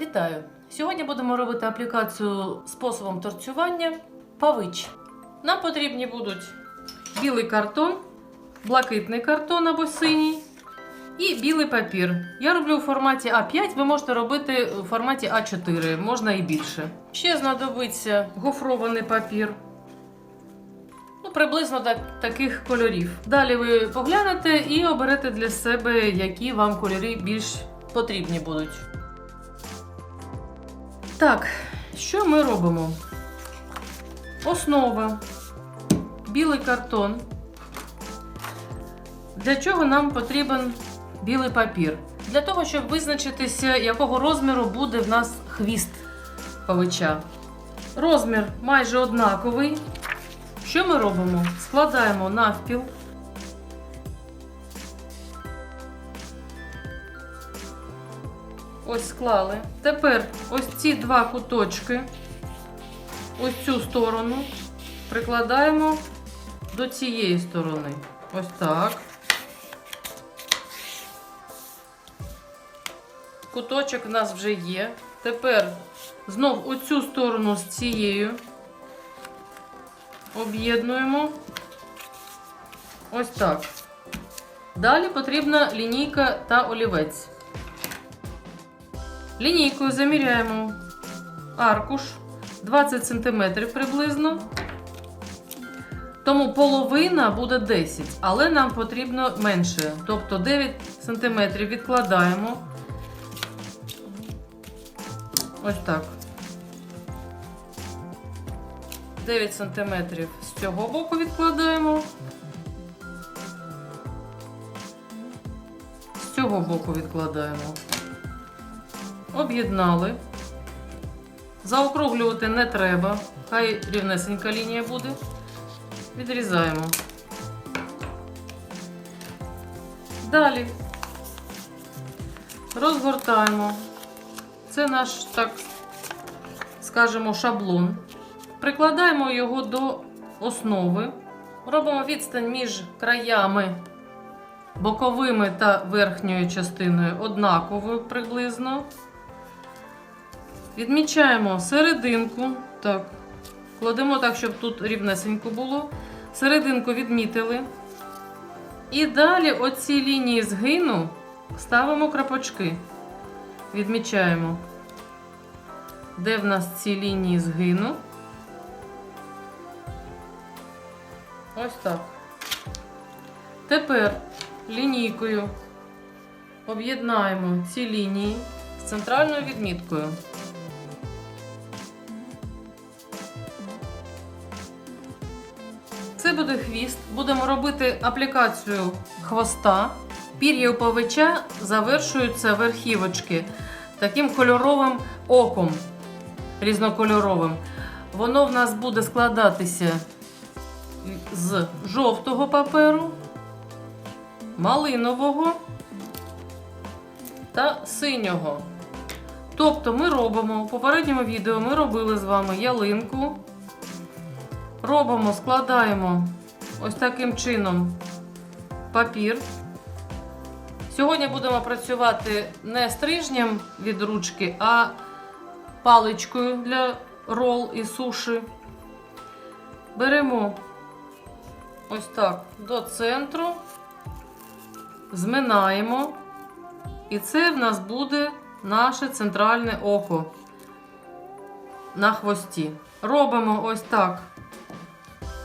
Вітаю! Сьогодні будемо робити аплікацію способом торцювання павич. Нам потрібні будуть білий картон, блакитний картон або синій і білий папір. Я роблю у форматі А5, ви можете робити у форматі А4, можна і більше. Ще знадобиться гофрований папір. Ну, приблизно так, таких кольорів. Далі ви поглянете і оберете для себе, які вам кольори більш потрібні будуть. Так, що ми робимо? Основа, білий картон. Для чого нам потрібен білий папір? Для того, щоб визначитися, якого розміру буде в нас хвіст павича. Розмір майже однаковий. Що ми робимо? Складаємо навпіл. Ось склали. Тепер ось ці два куточки, ось цю сторону прикладаємо до цієї сторони. Ось так. Куточок в нас вже є. Тепер знов оцю сторону з цією об'єднуємо. Ось так. Далі потрібна лінійка та олівець. Лінійкою заміряємо аркуш 20 см приблизно. Тому половина буде 10, але нам потрібно менше. Тобто 9 см відкладаємо. Ось так. 9 см з цього боку відкладаємо. З цього боку відкладаємо. Об'єднали. Заокруглювати не треба. Хай рівнесенька лінія буде. Відрізаємо. Далі розгортаємо. Це наш, так скажемо, шаблон. Прикладаємо його до основи. Робимо відстань між краями боковими та верхньою частиною однаковою приблизно. Відмічаємо серединку. Так, кладемо так, щоб тут рівнесенько було. Серединку відмітили. І далі оці лінії згину ставимо крапочки. Відмічаємо, де в нас ці лінії згину. Ось так. Тепер лінійкою об'єднаємо ці лінії з центральною відміткою. Буде хвіст. Будемо робити аплікацію хвоста. Пір'я у павича завершуються верхівочки таким кольоровим оком різнокольоровим. Воно в нас буде складатися з жовтого паперу, малинового та синього. Тобто ми робимо, у попередньому відео ми робили з вами ялинку. Робимо, складаємо ось таким чином папір. Сьогодні будемо працювати не стрижнем від ручки, а паличкою для рол і суші. Беремо ось так до центру, зминаємо, і це в нас буде наше центральне око на хвості. Робимо ось так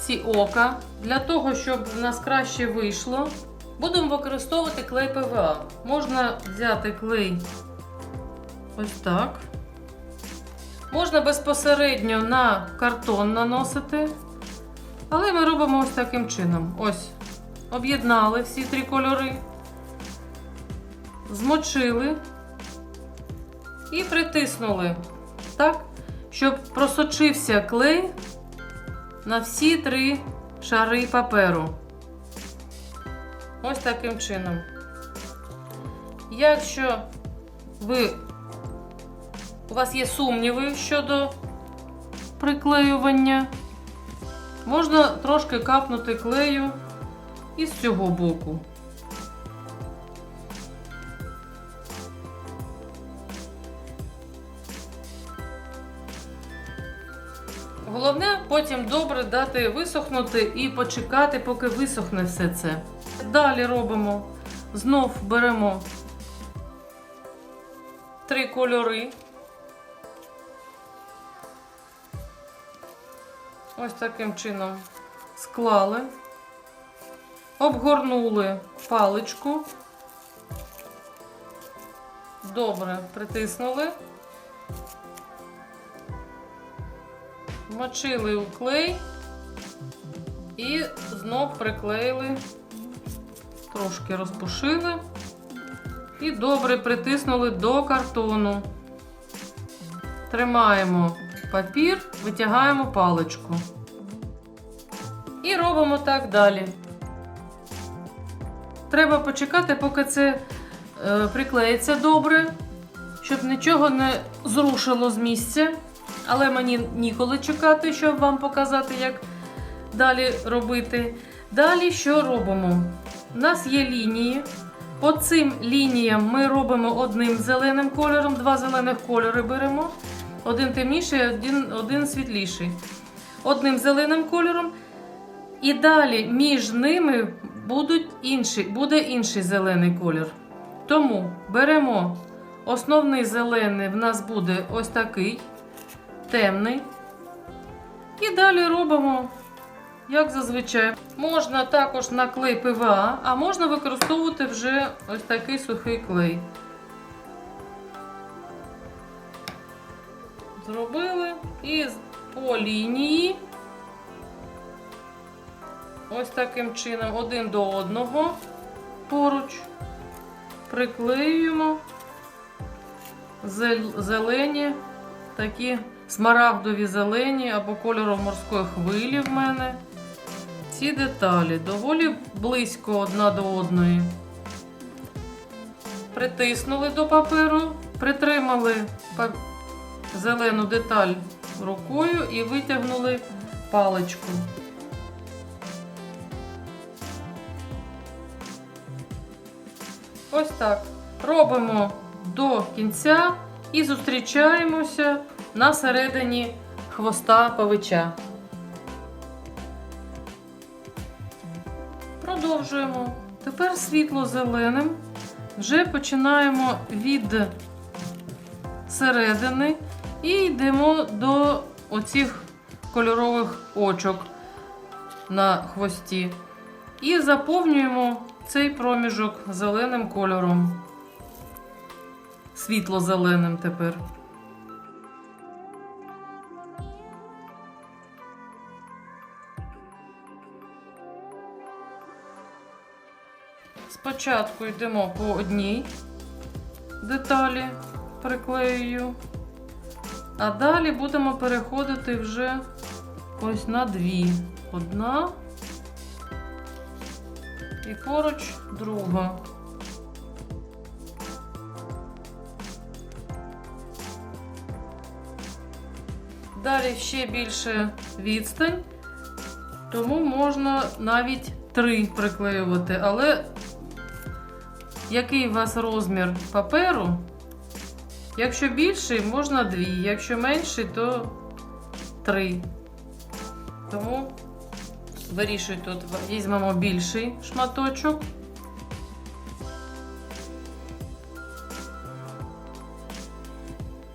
ці ока. Для того, щоб в нас краще вийшло, будемо використовувати клей ПВА. Можна взяти клей ось так. Можна безпосередньо на картон наносити. Але ми робимо ось таким чином. Ось. Об'єднали всі три кольори, змочили і притиснули так, щоб просочився клей на всі три шари паперу. Ось таким чином. Якщо ви, у вас є сумніви щодо приклеювання, можна трошки капнути клею і з цього боку. Головне потім добре дати висохнути і почекати, поки висохне все це. Далі робимо. Знов беремо три кольори. Ось таким чином склали, обгорнули паличку, добре притиснули, вмочили у клей і знов приклеїли, трошки розпушили і добре притиснули до картону. Тримаємо папір, витягаємо паличку. І робимо так далі. Треба почекати, поки це е, приклеїться добре, щоб нічого не зрушило з місця. Але мені ніколи чекати, щоб вам показати, як далі робити. Далі що робимо? У нас є лінії. По цим лініям ми робимо одним зеленим кольором, два зелених кольори беремо. Один темніший, один, один світліший. Одним зеленим кольором. І далі між ними будуть інші, буде інший зелений колір. Тому беремо основний зелений, в нас буде ось такий темний. І далі робимо, як зазвичай. Можна також на клей ПВА, а можна використовувати вже ось такий сухий клей. Зробили і по лінії. Ось таким чином один до одного поруч приклеюємо зелені, такі смарагдові зелені або кольору морської хвилі в мене. Ці деталі доволі близько одна до одної. Притиснули до паперу, притримали зелену деталь рукою і витягнули паличку. Ось так. Робимо до кінця і зустрічаємося на середині хвоста павича. Продовжуємо. Тепер світло-зеленим. Вже починаємо від середини і йдемо до оцих кольорових очок на хвості. І заповнюємо цей проміжок зеленим кольором. Світло-зеленим тепер. Спочатку йдемо по одній деталі, приклеюю, а далі будемо переходити вже ось на дві. Одна і поруч друга. Далі ще більше відстань, тому можна навіть три приклеювати. Але який у вас розмір паперу? Якщо більший, можна дві, якщо менший, то три. Тому вирішуй тут, візьмемо більший шматочок.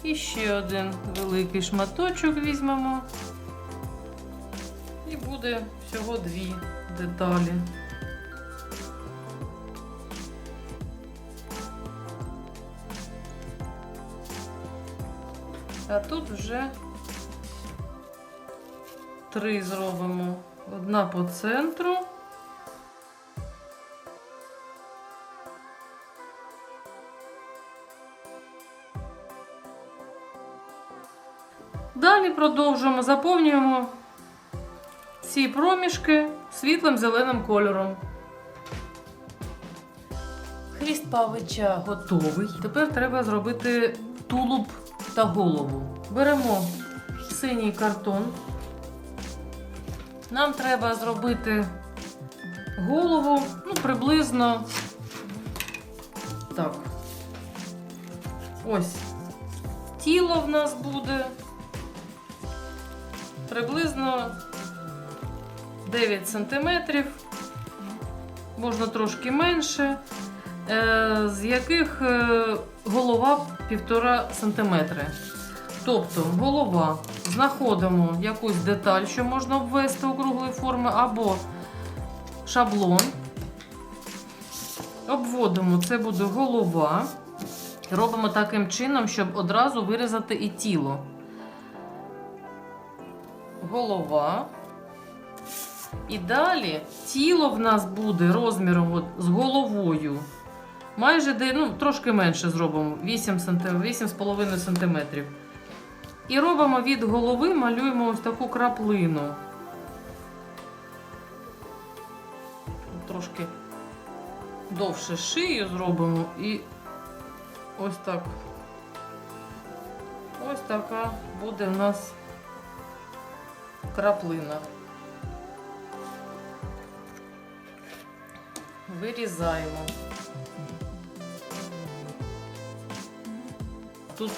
І ще один великий шматочок візьмемо. І буде всього дві деталі. А тут вже три зробимо. Одна по центру. Далі продовжуємо, заповнюємо ці проміжки світлим зеленим кольором. Хвіст павича готовий. Тепер треба зробити тулуб та голову. Беремо синій картон. Нам треба зробити голову, ну, приблизно так. Ось тіло в нас буде. приблизно 9 сантиметрів, можна трошки менше, з яких е, голова 1,5 сантиметри. Тобто голова знаходимо якусь деталь, що можна обвести округлої форми, або шаблон. Обводимо, це буде голова. Робимо таким чином, щоб одразу вирізати і тіло. Голова. І далі тіло в нас буде розміром з головою. Майже де, ну, трошки менше зробимо 8 8,5 см. І робимо від голови, малюємо ось таку краплину. Трошки довше шию зробимо і ось так. Ось така буде у нас краплина. Вирізаємо. Тут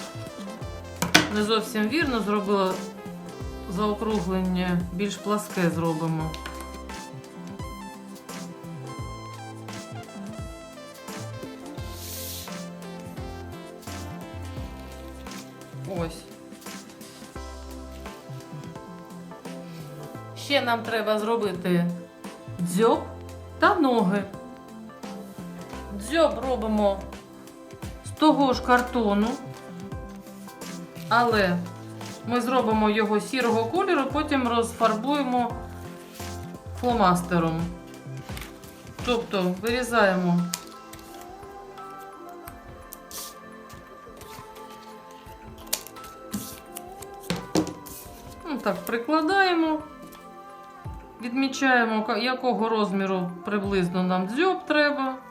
не зовсім вірно зробила заокруглення, більш пласке зробимо. Ось. Ще нам треба зробити дзьоб та ноги. Дзьоб робимо з того ж картону, але ми зробимо його сірого кольору, потім розфарбуємо фломастером. Тобто вирізаємо Ну, так, прикладаємо, відмічаємо, якого розміру приблизно нам дзьоб треба.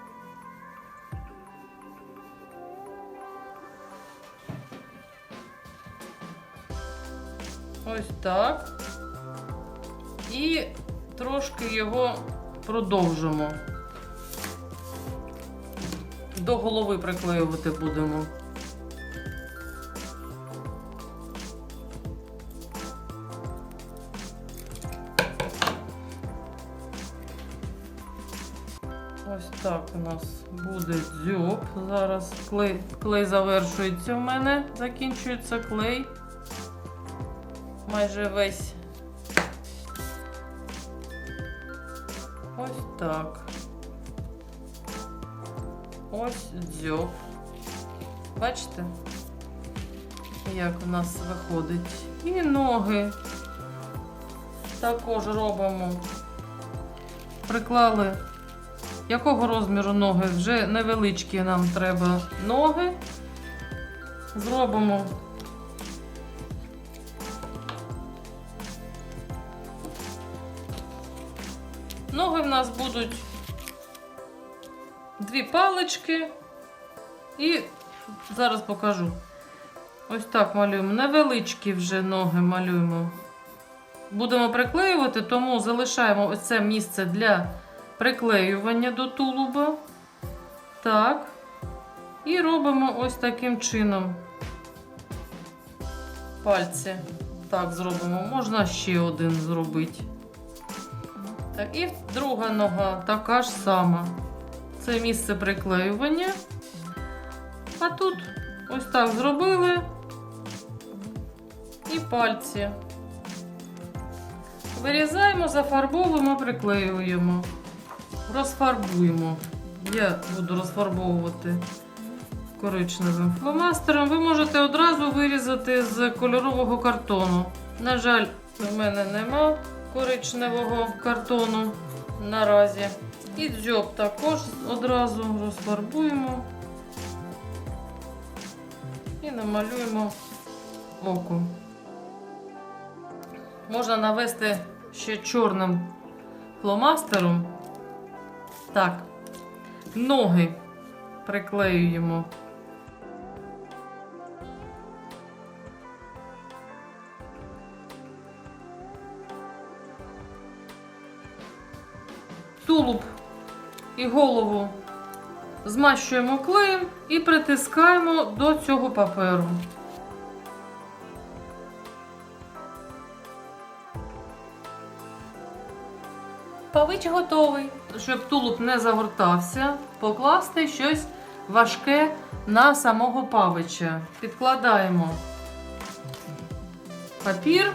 Так. І трошки його продовжимо. До голови приклеювати будемо. Ось так у нас буде дзьоб. Зараз клей, клей завершується в мене, закінчується клей. Майже весь. Ось так. Ось дзьоб. Бачите, як у нас виходить. І ноги також робимо. Приклали якого розміру ноги? Вже невеличкі нам треба ноги. Зробимо. Ноги в нас будуть дві палички. І зараз покажу. Ось так малюємо. Невеличкі вже ноги малюємо. Будемо приклеювати, тому залишаємо ось це місце для приклеювання до тулуба. Так. І робимо ось таким чином. Пальці. Так, зробимо. Можна ще один зробити. І друга нога така ж сама. Це місце приклеювання. А тут ось так зробили. І пальці. Вирізаємо, зафарбовуємо, приклеюємо. Розфарбуємо. Я буду розфарбовувати коричневим фломастером. Ви можете одразу вирізати з кольорового картону. На жаль, в мене нема коричневого картону наразі. І дзьоб також одразу розфарбуємо і намалюємо око. Можна навести ще чорним фломастером. Так, ноги приклеюємо. Тулуб і голову змащуємо клеєм і притискаємо до цього паперу. павич готовий. Щоб тулуб не загортався, покласти щось важке на самого павича. Підкладаємо папір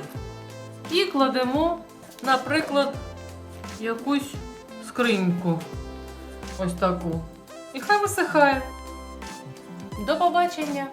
і кладемо, наприклад, якусь скриньку. Ось таку. І хай висихає. До побачення!